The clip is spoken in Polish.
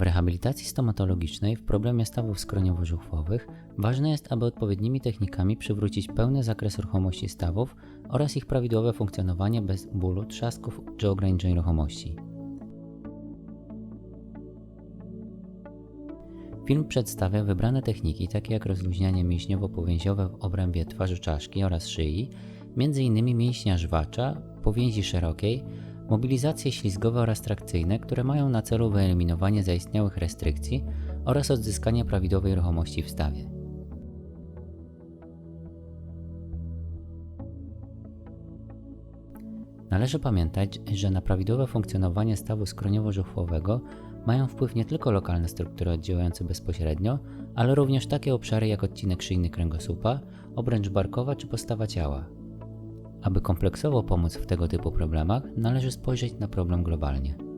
rehabilitacji stomatologicznej w problemie stawów skroniowo-żuchwowych ważne jest, aby odpowiednimi technikami przywrócić pełny zakres ruchomości stawów oraz ich prawidłowe funkcjonowanie bez bólu, trzasków czy ograniczeń ruchomości. Film przedstawia wybrane techniki, takie jak rozluźnianie mięśniowo-powięziowe w obrębie twarzy czaszki oraz szyi, m.in. mięśnia żwacza, powięzi szerokiej, mobilizacje ślizgowe oraz trakcyjne, które mają na celu wyeliminowanie zaistniałych restrykcji oraz odzyskanie prawidłowej ruchomości w stawie. Należy pamiętać, że na prawidłowe funkcjonowanie stawu skroniowo-żuchwowego mają wpływ nie tylko lokalne struktury oddziałujące bezpośrednio, ale również takie obszary jak odcinek szyjny kręgosłupa, obręcz barkowa czy postawa ciała. Aby kompleksowo pomóc w tego typu problemach, należy spojrzeć na problem globalnie.